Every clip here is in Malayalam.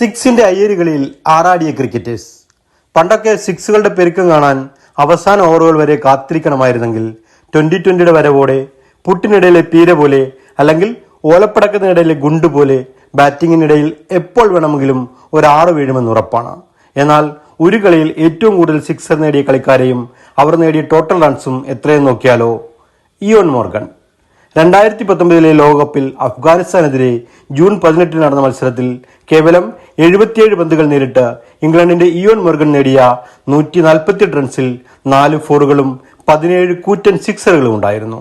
സിക്സിന്റെ അയ്യരുകളിൽ ആറാടിയ ക്രിക്കറ്റേഴ്സ്. പണ്ടൊക്കെ സിക്സുകളുടെ പെരുക്കം കാണാൻ അവസാന ഓവറുകൾ വരെ കാത്തിരിക്കണമായിരുന്നെങ്കിൽ ട്വന്റി ട്വന്റിയുടെ വരവോടെ പുട്ടിനിടയിലെ പീര പോലെ അല്ലെങ്കിൽ ഓലപ്പടക്കത്തിനിടയിലെ ഗുണ്ട് പോലെ ബാറ്റിങ്ങിനിടയിൽ എപ്പോൾ വേണമെങ്കിലും ഒരാറ് വീഴുമെന്ന് ഉറപ്പാണ്. എന്നാൽ ഒരു കളിയിൽ ഏറ്റവും കൂടുതൽ സിക്സർ നേടിയ കളിക്കാരെയും അവർ നേടിയ ടോട്ടൽ റൺസും എത്രയെന്ന് നോക്കിയാലോ ഇയോൺ മോർഗൻ. രണ്ടായിരത്തി പത്തൊമ്പതിലെ ലോകകപ്പിൽ അഫ്ഗാനിസ്ഥാനെതിരെ ജൂൺ പതിനെട്ടിന് നടന്ന മത്സരത്തിൽ കേവലം എഴുപത്തിയേഴ് പന്തുകൾ നേരിട്ട് ഇംഗ്ലണ്ടിന്റെ ഇയോൺ മുർഗൻ നേടിയ നൂറ്റി നാൽപ്പത്തിയെട്ട് റൺസിൽ നാല് ഫോറുകളും പതിനേഴ് കൂറ്റൻ സിക്സറുകളും ഉണ്ടായിരുന്നു.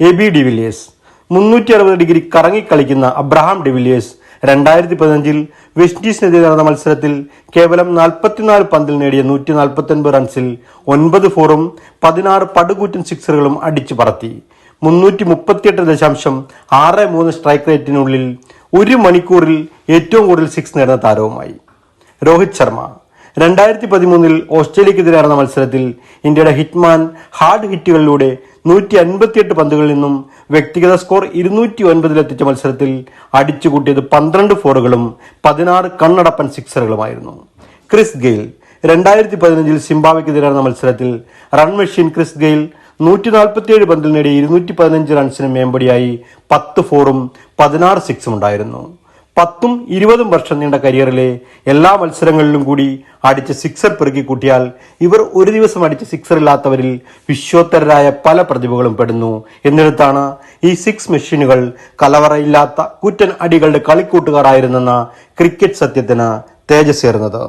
എ ബി ഡിവിലിയേഴ്സ് മുന്നൂറ്റി അറുപത് ഡിഗ്രി കറങ്ങിക്കളിക്കുന്ന അബ്രഹാം ഡിവിലിയേഴ്സ് രണ്ടായിരത്തി പതിനഞ്ചിൽ വെസ്റ്റ് ഇൻഡീസിനെതിരെ നടന്ന മത്സരത്തിൽ കേവലം നാൽപ്പത്തിനാല് പന്തിൽ നേടിയ നൂറ്റി നാൽപ്പത്തി റൺസിൽ ഒൻപത് ഫോറും പതിനാറ് പടുകൂറ്റൻ സിക്സറുകളും അടിച്ചു പറത്തി. മുന്നൂറ്റി മുപ്പത്തിയെട്ട് ദശാംശം ആറ് മൂന്ന് സ്ട്രൈക്ക് റേറ്റിനുള്ളിൽ ഒരു മണിക്കൂറിൽ ഏറ്റവും കൂടുതൽ സിക്സ് നേടുന്ന താരവുമായി. രോഹിത് ശർമ്മ. രണ്ടായിരത്തി പതിമൂന്നിൽ ഓസ്ട്രേലിയക്കെതിരെ നടന്ന മത്സരത്തിൽ ഇന്ത്യയുടെ ഹിറ്റ്മാൻ ഹാർഡ് ഹിറ്റുകളിലൂടെ നൂറ്റി അൻപത്തിയെട്ട് പന്തുകളിൽ നിന്നും വ്യക്തിഗത സ്കോർ ഇരുന്നൂറ്റി ഒൻപതിലെത്തിച്ച മത്സരത്തിൽ അടിച്ചുകൂട്ടിയത് പന്ത്രണ്ട് ഫോറുകളും പതിനാറ് കണ്ണടപ്പൻ സിക്സറുകളുമായിരുന്നു. Chris Gayle. രണ്ടായിരത്തി പതിനഞ്ചിൽ സിംബാബ്വെക്കെതിരെ നടന്ന മത്സരത്തിൽ റൺ മെഷീൻ ക്രിസ് ഗെയിൽ നൂറ്റി നാൽപ്പത്തിയേഴ് പന്തിൽ നേടിയ ഇരുന്നൂറ്റി പതിനഞ്ച് റൺസിന് മേമ്പടിയായി പത്ത് ഫോറും പതിനാറ് സിക്സും ഉണ്ടായിരുന്നു. പത്തും ഇരുപതും വർഷം നീണ്ട കരിയറിലെ എല്ലാ മത്സരങ്ങളിലും കൂടി അടിച്ച സിക്സർ പെറുക്കി കൂട്ടിയാൽ ഇവർ ഒരു ദിവസം അടിച്ച സിക്സർ ഇല്ലാത്തവരിൽ വിശ്വോത്തരരായ പല പ്രതിഭകളും പെടുന്നു. എന്നിടത്താണ് ഈ സിക്സ് മെഷീനുകൾ കലവറയില്ലാത്ത കുറ്റൻ അടികളുടെ കളിക്കൂട്ടുകാരായിരുന്നെന്ന ക്രിക്കറ്റ് സത്യത്തിന് തേജസ്സേറുന്നത്.